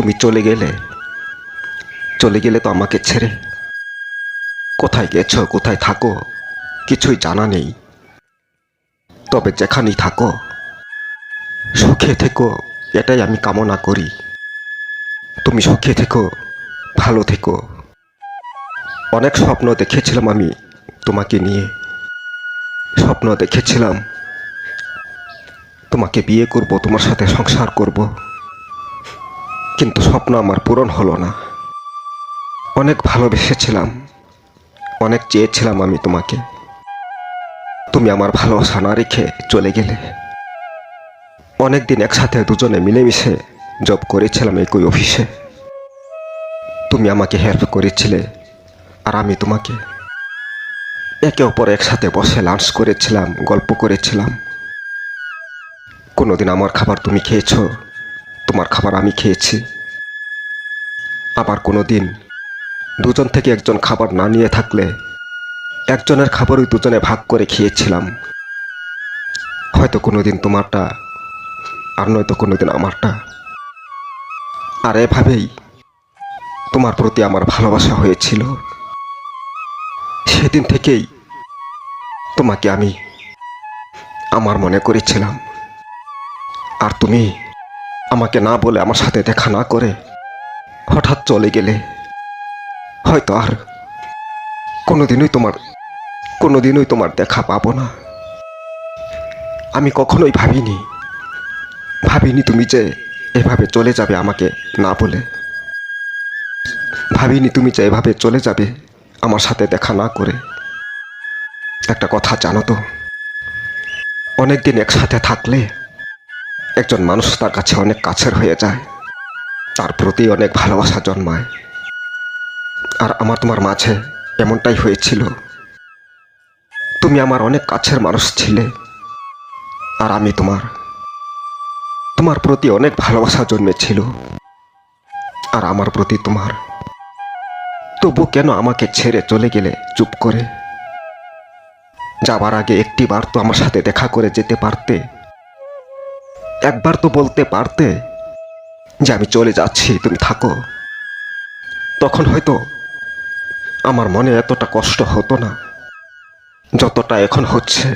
তুমি চলে গেলে? চলে গেলে তো আমাকে ছেড়ে। কোথায় গেছ, কোথায় থাকো? কিছুই জানা নেই। তবে যেখানেই থাকো, সুখে থেকো, এটাই আমি কামনা করি। তুমি সুখে থেকো, ভালো থেকো। অনেক স্বপ্ন দেখেছিলাম আমি তোমাকে নিয়ে। স্বপ্ন দেখেছিলাম তোমাকে বিয়ে করব, তোমার সাথে সংসার করব। কিন্তু স্বপ্ন আমার পূরণ হলো না। অনেক ভালোবেসেছিলাম, অনেক চেয়েছিলাম আমি তোমাকে। তুমি আমার ভালোবাসা না রেখে চলে গেলে। অনেক দিন একসাথে দুজনে মিলেমিশে জব করেছিলাম একই অফিসে। তুমি আমাকে হেল্প করেছিলে, আর আমি তোমাকে। একে অপর একসাথে বসে লাঞ্চ করেছিলাম, গল্প করেছিলাম। কোনোদিন আমার খাবার তুমি খেয়েছো তোমার খাবার আমি খেয়েছি। আবার কোনো দিন দুজন থেকে একজন খাবার না নিয়ে থাকলে একজনের খাবারই দুজনে ভাগ করে খেয়েছিলাম। হয়তো কোনোদিন তোমারটা আর নয়তো কোনোদিন আমারটা। আর এভাবেই তোমার প্রতি আমার ভালোবাসা হয়েছিল। সেদিন থেকেই তোমাকে আমি আমার মনে করেছিলাম। আর তুমি আমাকে না বলে আমার সাথে দেখা না করে হঠাৎ চলে গেলে। হয়তো আর কোনোদিনই তোমার কোনোদিনই তোমার দেখা পাবো না। আমি কখনোই ভাবিনি। ভাবিনি তুমি যে এভাবে চলে যাবে আমাকে না বলে। ভাবিনি তুমি যে এভাবে চলে যাবে আমার সাথে দেখা না করে। একটা কথা জানো তো, অনেকদিন একসাথে থাকলে একজন মানুষ তার কাছে অনেক কাছের হয়ে যায়। তার প্রতি অনেক ভালোবাসা জন্মায়। আর আমার তোমার মাঝে এমনটাই হয়েছিল। তুমি আমার অনেক কাছের মানুষ ছিলে। আর আমি তোমার তোমার প্রতি অনেক ভালোবাসা জন্মেছিল। আর আমার প্রতি তোমার, তবু কেন আমাকে ছেড়ে চলে গেলে চুপ করে? যাবার আগে একটি বার তো আমার সাথে দেখা করে যেতে পারতে। একবার তো বলতে পারতে যে আমি চলে যাচ্ছি, তুমি থাকো। তখন হয়তো আমার মনে এতটা কষ্ট হতো না, যতটা এখন হচ্ছে।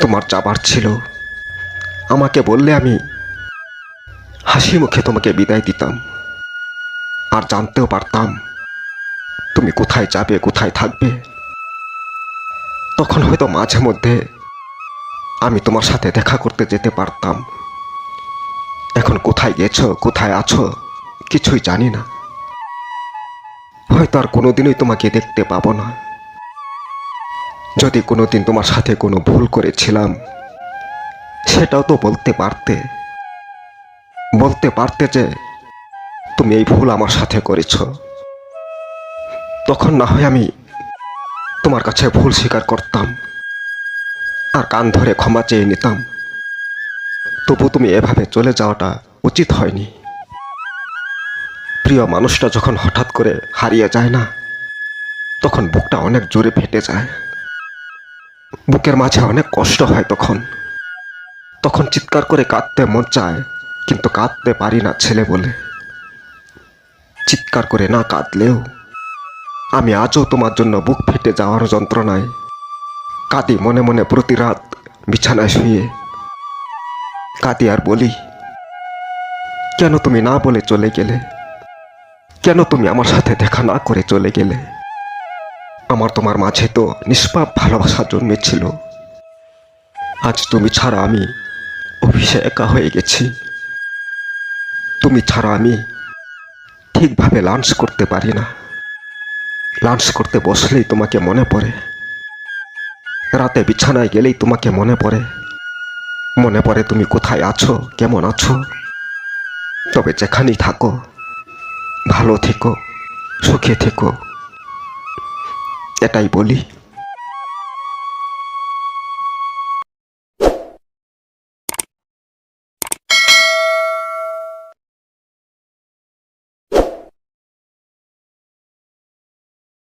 তোমার যাবার ছিল। আমাকে বললে আমি হাসি মুখে তোমাকে বিদায় দিতাম। আর জানতেও পারতাম তুমি কোথায় যাবে, কোথায় থাকবে। তখন হয়তো মাঝে মধ্যে আমি তোমার সাথে দেখা করতে যেতে পারতাম। এখন কোথায় গেছো, কোথায় আছো, কিছুই জানি না। হয়তো আর কোনোদিনই তোমাকে দেখতে পাবো না। যদি কোনোদিন তোমার সাথে কোনো ভুল করেছিলাম, সেটাও তো বলতে পারতে। বলতে পারতে যে তুমি এই ভুল আমার সাথে করেছ। তখন না হয় আমি তোমার কাছে ভুল স্বীকার করতাম। আর কান ধরে ক্ষমা চেয়ে নিতাম। তবু তুমি এভাবে চলে যাওয়াটা উচিত হয়নি। প্রিয় মানুষটা যখন হঠাৎ করে হারিয়ে যায় না, তখন বুকটা অনেক জোরে ফেটে যায়। বুকের মাঝে অনেক কষ্ট হয় তখন। তখন চিৎকার করে কাঁদতে মন চায়, কিন্তু কাঁদতে পারি না ছেলে বলে। চিৎকার করে না কাঁদলেও আমি আজও তোমার জন্য বুক ফেটে যাওয়ার যন্ত্রণায় কাঁদি মনে মনে প্রতি রাত বিছানায় শুয়ে। কাঁদি আর বলি, কেন তুমি না বলে চলে গেলে? কেন তুমি আমার সাথে দেখা না করে চলে গেলে? আমার তোমার মাঝে তো নিষ্পাপ ভালোবাসা জন্মেছিল। আজ তুমি ছাড়া আমি অফিসে একা হয়ে গেছি। তুমি ছাড়া আমি ঠিকভাবে লাঞ্চ করতে পারি না। লাঞ্চ করতে বসলেই তোমাকে মনে পড়ে। রাতে বিছানায় গেলেই তোমাকে মনে পড়ে। মনে পড়ে তুমি কোথায় আছো, কেমন আছো? তবে যেখানেই থাকো, ভালো থেকো, সুখে থেকো। এটাই বলি।